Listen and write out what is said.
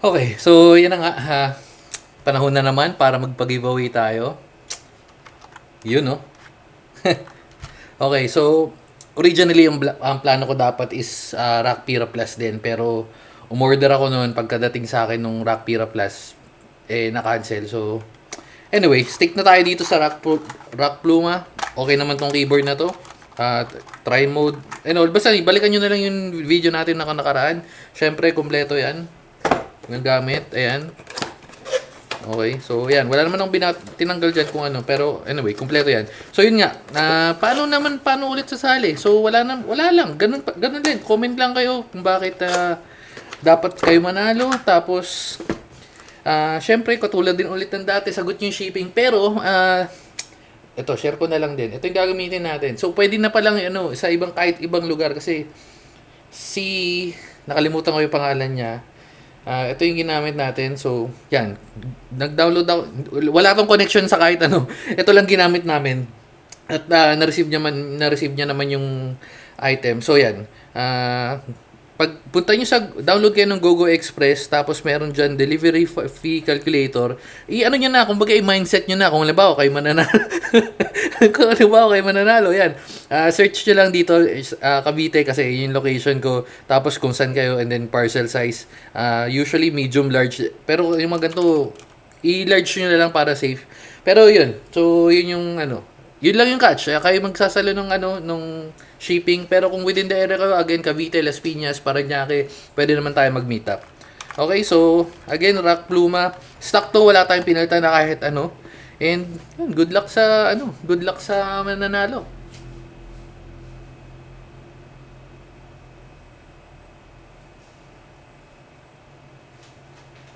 Okay, so yan nga. ha. panahon na naman para magpag-giveaway tayo. Yun, no? okay, so originally bla- ang plano ko dapat is uh, Rock Pira Plus din. Pero umorder ako noon pagkadating sa akin nung Rock Pira Plus, eh na-cancel. So, anyway, stick na tayo dito sa Rock, Plu- Rock Pluma. Okay naman tong keyboard na to. Uh, try mode. And all, basta balikan nyo na lang yung video natin na nakaraan. Syempre, kumpleto yan. Yung gamit, ayan. Okay, so yan. Wala naman akong binat tinanggal dyan kung ano. Pero anyway, kumpleto yan. So yun nga, na paano naman, paano ulit sasali? So wala na, wala lang. Ganun, ganun din. Comment lang kayo kung bakit ah, dapat kayo manalo. Tapos, ah syempre, katulad din ulit ng dati, sagot yung shipping. Pero, ah ito, share ko na lang din. Ito yung gagamitin natin. So, pwede na palang ano, sa ibang kahit ibang lugar kasi si nakalimutan ko yung pangalan niya. Ah, ito yung ginamit natin. So, yan. Nag-download ako. Wala tong connection sa kahit ano. Ito lang ginamit namin. At ah, na-receive niya man na-receive niya naman yung item. So, yan. Ah, pag punta niyo sa download kayo ng GoGo Express tapos meron diyan delivery fee calculator. I-ano niyo na kumbaga i-mindset niyo na kung halimbawa kayo mananalo. kung halimbawa kayo mananalo, yan. Ah, search niyo lang dito ah, Cavite kasi yun yung location ko. Tapos kung saan kayo and then parcel size. Ah, usually medium large. Pero yung mga ganito i-large nyo na lang para safe. Pero yun. So yun yung ano, yun lang yung catch. Kaya kayo magsasalo ng ano, nung shipping. Pero kung within the area kayo, again, Cavite, Las Piñas, Parañaque, pwede naman tayo mag-meet up. Okay, so, again, Rock Pluma. Stock to, wala tayong pinalitan na kahit ano. And, good luck sa, ano, good luck sa mananalo.